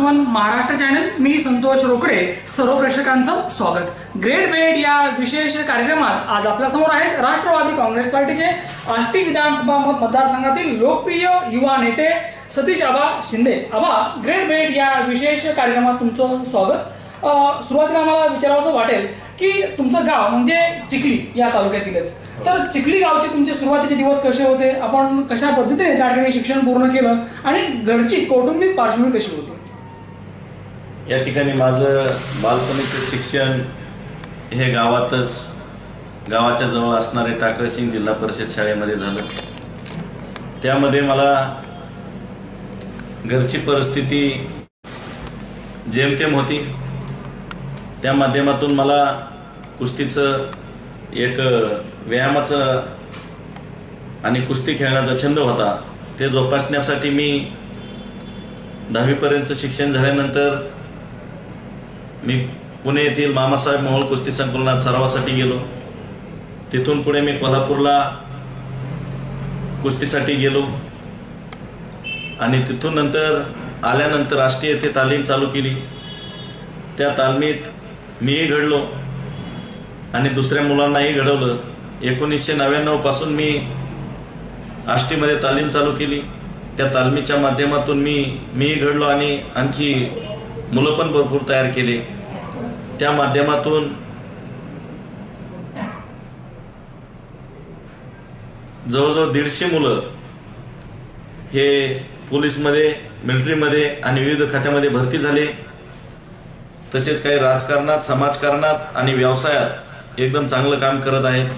One Maharashtra channel मी संतोष रोकडे सर्व प्रेक्षकांचं स्वागत. ग्रेट बेड या विशेष कार्यक्रमात आज आपल्यासमोर आहेत राष्ट्रवादी काँग्रेस पार्टीचे आष्टी विधानसभा मतदारसंघातील लोकप्रिय युवा नेते सतीश आबा शिंदे. आबा ग्रेट बेड या विशेष कार्यक्रमात तुमचं स्वागत. सुरुवातीला आम्हाला विचारावंसं वाटेल की तुमचं गाव म्हणजे चिखली या तालुक्यातीलच. तर चिखली गावचे तुमचे सुरुवातीचे दिवस कसे होते? आपण कशा पद्धतीने त्या ठिकाणी शिक्षण पूर्ण केलं? आणि घरची कौटुंबिक पार्श्वभूमी कशी होती? या ठिकाणी माझं बालपणीचं शिक्षण हे गावातच गावाच्या जवळ असणारे टाकळसिंग जिल्हा परिषद शाळेमध्ये झालं. त्यामध्ये मला घरची परिस्थिती जेमतेम होती त्या माध्यमातून मला कुस्तीचं एक व्यायामाचं आणि कुस्ती खेळण्याचा छंद होता. ते जोपासण्यासाठी मी दहावीपर्यंतचं शिक्षण झाल्यानंतर मी पुणे येथील मामासाहेब मोहोळ कुस्ती संकुलनात सरावासाठी गेलो. तिथून पुढे मी कोल्हापूरला कुस्तीसाठी गेलो. आणि तिथून नंतर आल्यानंतर राष्ट्रीय येथे तालीम चालू केली. त्या तालमीत मीही घडलो आणि दुसऱ्या मुलांनाही घडवलं. एकोणीसशे नव्याण्णवपासून मी आष्टीमध्ये तालीम चालू केली. त्या तालमीच्या माध्यमातून मी मीही घडलो आणि आणखी मुलं पण भरपूर तयार केले. त्या माध्यमातून जवळजवळ दीडशे मुलं हे पोलीसमध्ये मिलिटरीमध्ये आणि विविध खात्यामध्ये भरती झाले. तसेच काही राजकारणात समाजकारणात आणि व्यवसायात एकदम चांगलं काम करत आहेत.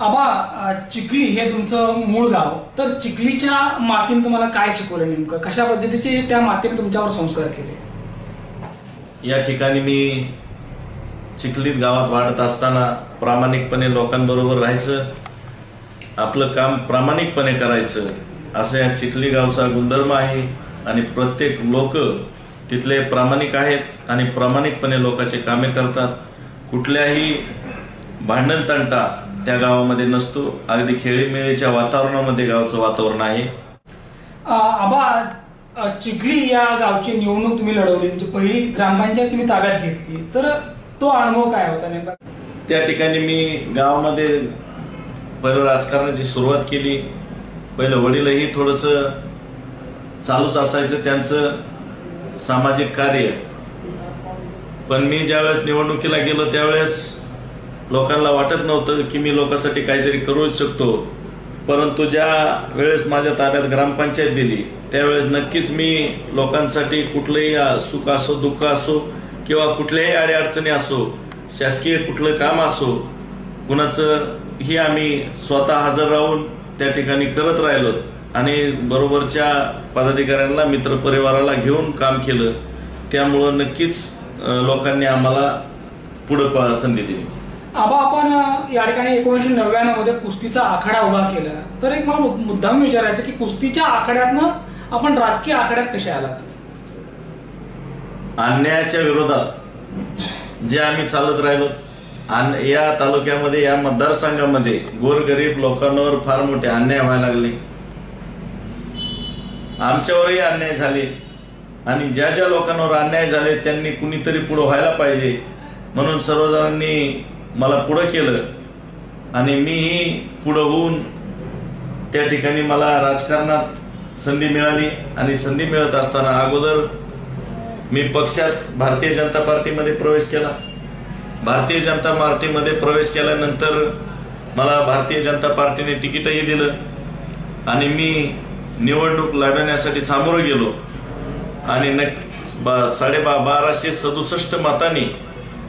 आबा चिखली हे तुमचं मूळ गाव. तर चिखलीच्या मातीने तुम्हाला काय शिकवलं नेमकं? कशा पद्धतीचे त्या मातीने तुमच्यावर संस्कार केले? या ठिकाणी मी चिखलीत गावात वाढत असताना प्रामाणिकपणे लोकांबरोबर राहायचं आपलं काम प्रामाणिकपणे करायचं असं या चिखली गावचा गुणधर्म आहे. आणि प्रत्येक लोक तिथले प्रामाणिक आहेत आणि प्रामाणिकपणे लोकांचे कामे करतात. कुठल्याही भांडण तंटा त्या गावामध्ये नसतो. अगदी खेळीमेळीच्या वातावरणामध्ये गावचं वातावरण आहे. आबा चिखली या गावची निवडणूक तुम्ही लढवली. म्हणजे पहिली ग्रामपंचायत तुम्ही ताब्यात घेतली. तर तो अनुभव काय होता नेमका? त्या ठिकाणी मी गावामध्ये पहिलं राजकारणाची सुरुवात केली. पहिलं वडीलही थोडंसं चालूच असायचं त्यांचं सामाजिक कार्य. पण मी ज्यावेळेस निवडणुकीला गेलो त्यावेळेस लोकांना वाटत नव्हतं की मी लोकांसाठी काहीतरी करू शकतो. परंतु ज्या वेळेस माझ्या ताब्यात ग्रामपंचायत दिली त्यावेळेस नक्कीच मी लोकांसाठी कुठलंही सुख असो दुःख असो किंवा कुठल्याही अडीअडचणी असो शासकीय कुठलं काम असो कुणाचं ही आम्ही स्वतः हजर राहून त्या ठिकाणी करत राहिलो आणि बरोबरच्या पदाधिकाऱ्यांना मित्रपरिवाराला घेऊन काम केलं. त्यामुळं नक्कीच लोकांनी आम्हाला पुढं संधी दिली. आबा आपण या ठिकाणी एकोणीसशे नव्याण्णवमध्ये कुस्तीचा आखाडा उभा केला. तर एक मला मुद्दाम विचारायचं की कुस्तीच्या आखाड्यातनं आपण राजकीय आखाड्यात कसे आलात? अन्यायाच्या विरोधात जे आम्ही चालत राहिलो या तालुक्यामध्ये या मतदारसंघामध्ये गोरगरीब लोकांवर फार मोठे अन्याय व्हायला लागले. आमच्यावरही अन्याय झाले. आणि ज्या ज्या लोकांवर अन्याय झाले त्यांनी कुणीतरी पुढं व्हायला पाहिजे. म्हणून सर्वजणांनी मला पुढं केलं. आणि मीही पुढं होऊन त्या ठिकाणी मला राजकारणात संधी मिळाली. आणि संधी मिळत असताना अगोदर मी पक्षात भारतीय जनता पार्टीमध्ये प्रवेश केला. भारतीय जनता पार्टीमध्ये प्रवेश केल्यानंतर मला भारतीय जनता पार्टीने तिकीटही दिलं. आणि मी निवडणूक लढवण्यासाठी सामोरं गेलो. आणि नक्की बा साडेबा बाराशे सदुसष्ट मतांनी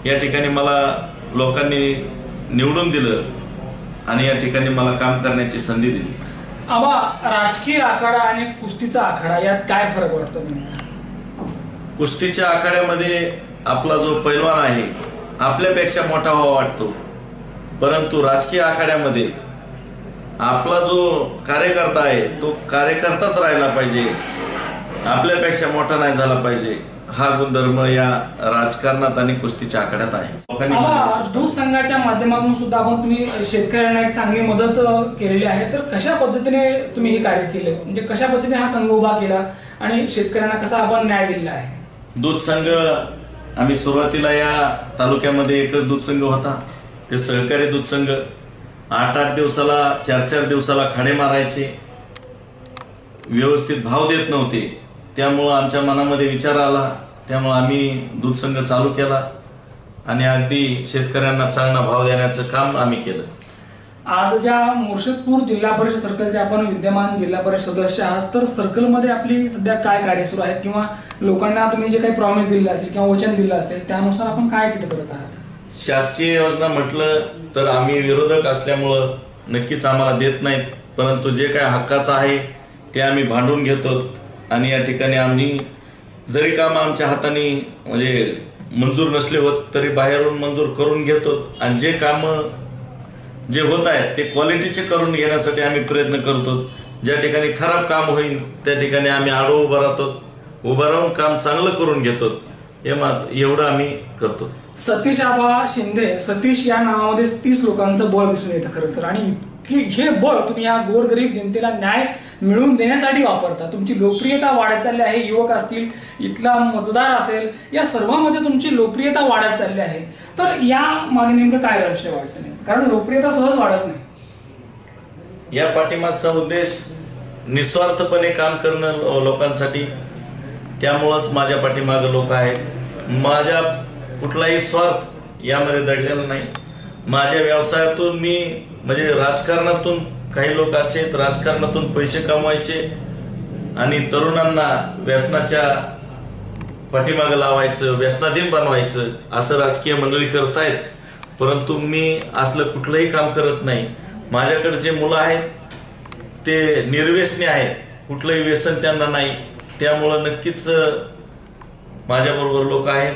या ठिकाणी मला लोकांनी निवडून दिलं आणि या ठिकाणी मला काम करण्याची संधी दिली. आबा राजकीय आखाडा आणि कुस्तीचा आखाडा यात काय फरक वाटतो कुस्तीच्या आखाड्यामध्ये आपला जो पैलवान आहे आपल्यापेक्षा मोठा व्हावा वाटतो. परंतु राजकीय आखाड्यामध्ये आपला जो कार्यकर्ता आहे तो कार्यकर्ताच राहिला पाहिजे. आपल्यापेक्षा मोठा नाही झाला पाहिजे. हा गुणधर्म या राजकारणात आणि कुस्तीच्या आखाड्यात आहे. लोकांनी दूध संघाच्या माध्यमातून सुद्धा आपण तुम्ही शेतकऱ्यांना एक चांगली मदत केलेली आहे. तर कशा पद्धतीने तुम्ही हे कार्य केले? म्हणजे कशा पद्धतीने हा संघ उभा केला आणि शेतकऱ्यांना कसा आपण न्याय दिलेला आहे? दूध संघ आम्ही सुरुवातीला या तालुक्यामध्ये एकच दूध संघ होता. ते सहकारी दूध संघ. आठ आठ दिवसाला चार चार दिवसाला खाडे मारायचे. व्यवस्थित भाव देत नव्हते. त्यामुळं आमच्या मनामध्ये विचार आला. त्यामुळं आम्ही दूध संघ चालू केला. आणि अगदी शेतकऱ्यांना चांगला भाव देण्याचं काम आम्ही केलं. आज ज्या मुर्शिदपूर जिल्हा परिषद सर्कलचे आपण विद्यमान जिल्हा परिषद सदस्य आहात तर सर्कलमध्ये आपली सध्या काय कार्य सुरू आहेत किंवा लोकांना तुम्ही जे काही प्रॉमिस दिलं असेल किंवा वचन दिलं असेल त्यानुसार आपण काय तिथे करत आहात? शासकीय योजना म्हटलं तर आम्ही विरोधक असल्यामुळं नक्कीच आम्हाला देत नाहीत. परंतु जे काय हक्काचं आहे ते आम्ही भांडून घेतो. आणि या ठिकाणी आम्ही जरी काम आमच्या हाताने म्हणजे मंजूर नसले होत तरी बाहेरून मंजूर करून घेतो. आणि जे कामं जे होत आहेत ते क्वालिटीचे करून घेण्यासाठी आम्ही प्रयत्न करतो. ज्या ठिकाणी खराब काम होईल त्या ठिकाणी आम्ही आडो उभं राहतो. उभं राहून काम चांगलं करून घेतो. हे मात एवढं आम्ही करतो. सतीश आबा शिंदे सतीश या नावामध्ये तीस लोकांचं बळ दिसून येतं खरं तर. आणि की हे बळ तुम्ही या गोरगरीब जनतेला न्याय मिळवून देण्यासाठी वापरता. तुमची लोकप्रियता वाढत चालली आहे युवक असतील इथला मतदार असेल या सर्वांमध्ये तुमची लोकप्रियता वाढत चालली आहे. तर या मागे नेमकं काय रहस्य वाटतं नाही कारण लोकप्रियता सहज वाढत नाही. या पाठीमागचा उद्देश निस्वार्थपणे काम करणं लोकांसाठी. त्यामुळंच माझ्या पाठीमागं लोक आहेत. माझ्या कुठलाही स्वार्थ यामध्ये दडलेला नाही. माझ्या व्यवसायातून मी म्हणजे राजकारणातून काही लोक असे आहेत, राजकारणातून पैसे कमवायचे आणि तरुणांना व्यसनाच्या पाठीमागं लावायचं व्यसनाधीन बनवायचं असं राजकीय मंडळी करतायत. परंतु मी असलं कुठलंही काम करत नाही. माझ्याकडे जे मुलं आहेत ते निर्व्यसनी आहेत. कुठलंही व्यसन त्यांना नाही. त्यामुळं नक्कीच माझ्याबरोबर लोक आहेत.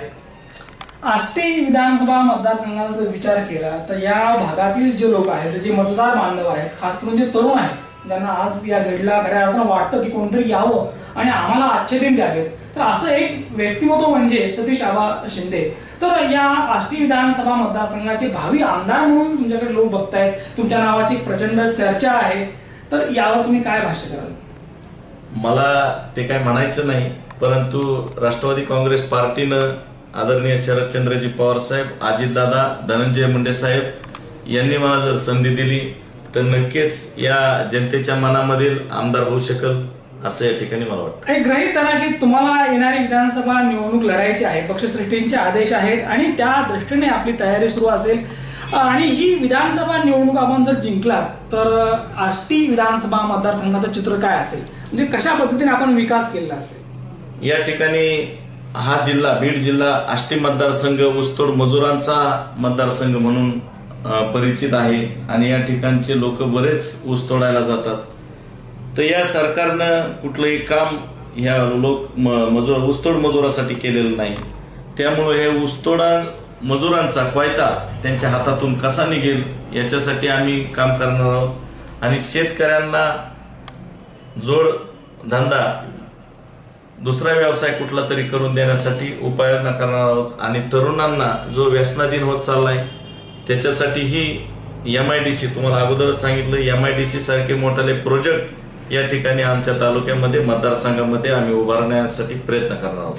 आष्टी विधानसभा मतदारसंघाचा जर विचार केला तर या भागातील जे लोक आहेत जे मतदार बांधव आहेत खास करून जे तरुण आहेत ज्यांना आज या घडला खऱ्या अर्थानं वाटतं की कोणतरी यावं आणि आम्हाला आजचे दिन द्यावेत. तर असं एक व्यक्तिमत्व म्हणजे सतीश आबा शिंदे. तर या आष्टी विधानसभा मतदारसंघाचे भावी आमदार म्हणून तुमच्याकडे लोक बघतायत तुमच्या नावाची प्रचंड चर्चा आहे. तर यावर तुम्ही काय भाष्य कराल? मला ते काय म्हणायचं नाही परंतु राष्ट्रवादी काँग्रेस पार्टीनं आदरणीय शरदचंद्रजी पवार साहेब अजितदादा धनंजय मुंडे साहेब यांनी मला जर संधी दिली तर नक्कीच या जनतेच्या मनामधील आमदार होऊ शकल असं या ठिकाणी मला वाटतं. एक गृहीत धरा की तुम्हाला येणारी विधानसभा निवडणूक लढायची आहे. पक्षश्रेष्ठींचे आदेश आहेत आणि त्या दृष्टीने आपली तयारी सुरू असेल. आणि ही विधानसभा निवडणूक आपण जर जिंकलात तर आष्टी विधानसभा मतदारसंघाचं चित्र काय असेल? म्हणजे कशा पद्धतीने आपण विकास केलेला असेल? या ठिकाणी हा जिल्हा बीड जिल्हा आष्टी मतदारसंघ ऊसतोड मजुरांचा मतदारसंघ म्हणून परिचित आहे. आणि या ठिकाणचे लोक बरेच ऊस तोडायला जातात. तर या सरकारनं कुठलंही काम ह्या लोक म- मजूर ऊसतोड मजुरासाठी केलेलं नाही. त्यामुळे हे ऊसतोडा मजुरांचा कोयता त्यांच्या हातातून कसा निघेल याच्यासाठी आम्ही काम करणार आहोत. आणि शेतकऱ्यांना जोड धंदा दुसरा व्यवसाय कुठला तरी करून देण्यासाठी उपाययोजना करणार आहोत. आणि तरुणांना जो व्यसनाधीन होत चाललाय त्याच्यासाठी ही एम आय डी सी तुम्हाला अगोदरच सांगितलं एम आय डी सी सारखे मोठाले प्रोजेक्ट या ठिकाणी आमच्या तालुक्यामध्ये मतदारसंघामध्ये आम्ही उभारण्यासाठी प्रयत्न करणार आहोत.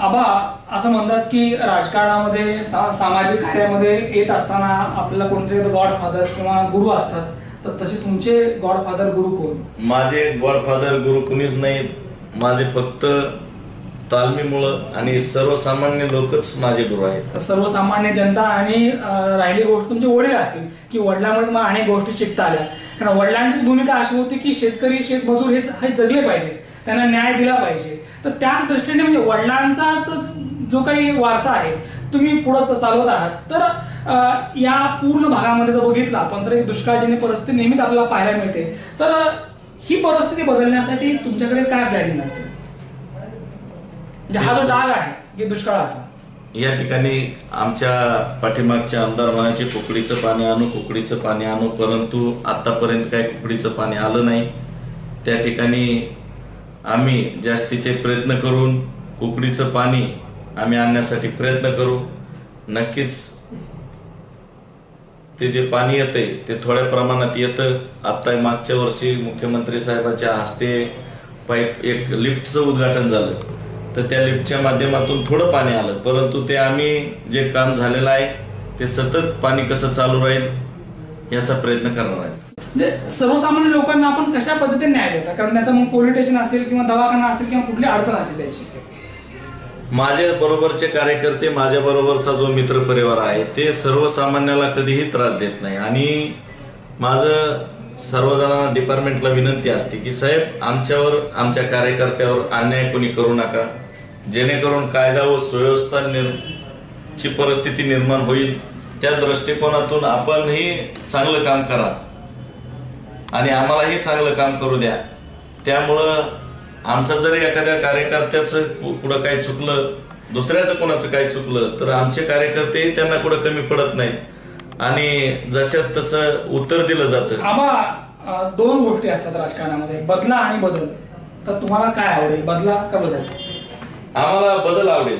आबा असं म्हणतात की राजकारणामध्ये सा- सामाजिक कार्यामध्ये येत असताना आपल्याला कोणतरी गॉडफादर किंवा गुरु असतात. तर तसे तुमचे गॉडफादर गुरु कोण? माझे गॉडफादर गुरु कुणीच नाहीत माझे फक्त तालमीमुळं आणि सर्वसामान्य लोकच माझे गुरु आहेत. सर्वसामान्य जनता आणि राहिली गोष्ट तुमचे वडील असतील की वडिलांमुळे मला अनेक गोष्टी शिकता आल्या. कारण वडिलांचीच भूमिका अशी होती की शेतकरी शेतमजूर हे हे जगले पाहिजे. त्यांना न्याय दिला पाहिजे. तर त्याच दृष्टीने म्हणजे वडिलांचाच जो काही वारसा आहे तुम्ही पुढं चालवत आहात. तर या पूर्ण भागामध्ये जर बघितला आपण तर एक दुष्काळजन्य परिस्थिती नेहमीच आपल्याला पाहायला मिळते. तर ही परिस्थिती बदलण्यासाठी तुमच्याकडे काय प्लॅनिंग असेल? म्हणजे हा जो डाग आहे की दुष्काळाचा. या ठिकाणी आमच्या पाठीमागच्या आमदार म्हणायचे कुकडीचं पाणी आणू कुकडीचं पाणी आणू परंतु आतापर्यंत काय कुकडीचं पाणी आलं नाही. त्या ठिकाणी आम्ही जास्तीचे प्रयत्न करून उकडीचं पाणी आम्ही आणण्यासाठी प्रयत्न करू. नक्कीच ते जे पाणी येतंय ते थोड्या प्रमाणात येतं. आत्ता मागच्या वर्षी मुख्यमंत्री साहेबाच्या हस्ते पाईप एक लिफ्टचं उद्घाटन झालं. तर त्या लिफ्टच्या माध्यमातून थोडं पाणी आलं. परंतु ते आम्ही जे काम झालेलं आहे ते सतत पाणी कसं चालू राहील याचा प्रयत्न करणार आहे. म्हणजे सर्वसामान्य लोकांना आपण कशा पद्धतीने न्याय देता? कारण त्याचं मग पोलीस स्टेशन असेल किंवा दवाखाना असेल किंवा कुठली अडचण असेल त्याची. माझ्या बरोबरचे कार्यकर्ते माझ्या बरोबरचा जो मित्र परिवार आहे ते सर्वसामान्याला कधीही त्रास देत नाही. आणि माझं सर्वजणांना डिपार्टमेंटला विनंती असते की साहेब आमच्यावर आमच्या कार्यकर्त्यावर अन्याय कोणी करू नका. जेणेकरून कायदा व सुव्यवस्था निर ची परिस्थिती निर्माण होईल. त्या दृष्टिकोनातून आपणही चांगलं काम करा. आणि आम्हालाही चांगलं काम करू द्या. त्यामुळं आमचं जरी एखाद्या कार्यकर्त्याचं कुठं काही चुकलं दुसऱ्याचं कोणाचं काही चुकलं तर आमचे कार्यकर्ते त्यांना कुठं कमी पडत नाहीत. आणि जशाच तसं उत्तर दिलं जातं. अं, दोन गोष्टी असतात राजकारणामध्ये बदला आणि बदल. तर तुम्हाला काय आवडेल बदला का बदल? आम्हाला बदल आवडेल.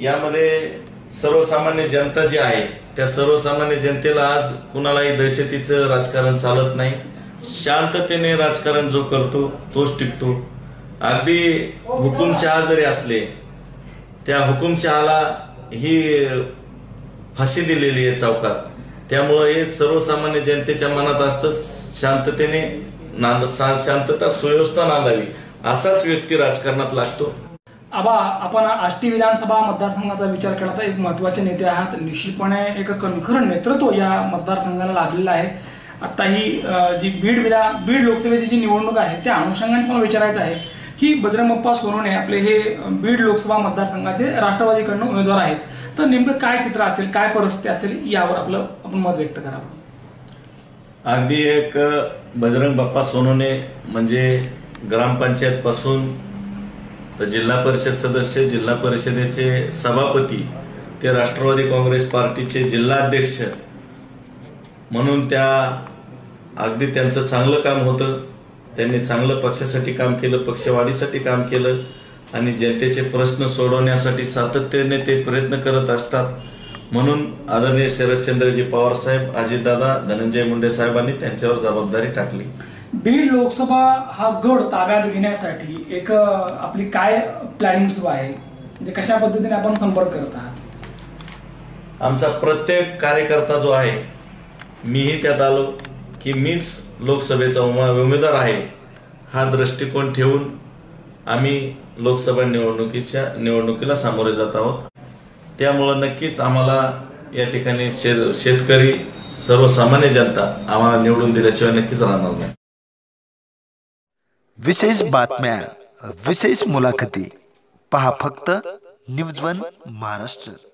यामध्ये सर्वसामान्य जनता जी आहे त्या सर्वसामान्य जनतेला आज कुणालाही दहशतीचं राजकारण चालत नाही. शांततेने राजकारण जो करतो तोच टिकतो. अगदी हुकुमशहा जरी असले त्या हुकुमशहाला ही फाशी दिलेली आहे चौकात. त्यामुळं हे सर्वसामान्य जनतेच्या मनात असतं शांततेने नांद शांतता सुव्यवस्था नांदावी. असाच व्यक्ती राजकारणात लागतो. आबा आपण आष्टी विधानसभा मतदारसंघाचा विचार करता एक महत्त्वाचे नेते आहात. निश्चितपणे एक कणखर नेतृत्व या मतदारसंघाला लाभलेलं आहे. आता ही जी बीड विधा बीड लोकसभेची जी निवडणूक आहे त्या अनुषंगाने पण विचारायचं आहे. की बजरंगप्पा सोनवणे आपले हे बीड लोकसभा मतदारसंघाचे राष्ट्रवादीकडनं उमेदवार आहेत. तर नेमकं काय चित्र असेल काय परिस्थिती असेल यावर आपलं आपण मत व्यक्त करावं. अगदी एक बजरंग बाप्पा सोनवणे म्हणजे ग्रामपंचायत पासून तर जिल्हा परिषद सदस्य जिल्हा परिषदेचे सभापती ते राष्ट्रवादी काँग्रेस पार्टीचे जिल्हाध्यक्ष म्हणून त्या अगदी त्यांचं चांगलं काम होतं. त्यांनी चांगलं पक्षासाठी काम केलं पक्षवाढीसाठी काम केलं आणि जनतेचे प्रश्न सोडवण्यासाठी सातत्याने ते प्रयत्न करत असतात. म्हणून आदरणीय शरदचंद्रजी पवार साहेब अजितदादा धनंजय मुंडे साहेबांनी त्यांच्यावर जबाबदारी टाकली. बीड लोकसभा हा गड ताब्यात घेण्यासाठी एक आपली काय प्लॅनिंग सुरू आहे? म्हणजे कशा पद्धतीने आपण संपर्क करत आहात? आमचा प्रत्येक कार्यकर्ता जो आहे मीही त्यात आलो की मीच लोकसभेचा उमा- उमेदवार आहे हा दृष्टिकोन ठेवून आम्ही लोकसभा निवडणुकीच्या निवडणुकीला सामोरे जात आहोत. त्यामुळं नक्कीच आम्हाला या ठिकाणी शेत शेतकरी सर्वसामान्य जनता आम्हाला निवडून दिल्याशिवाय नक्कीच राहणार नाही. विशेष बातम्या विशेष मुलाखती. पहा फक्त न्यूज वन महाराष्ट्र.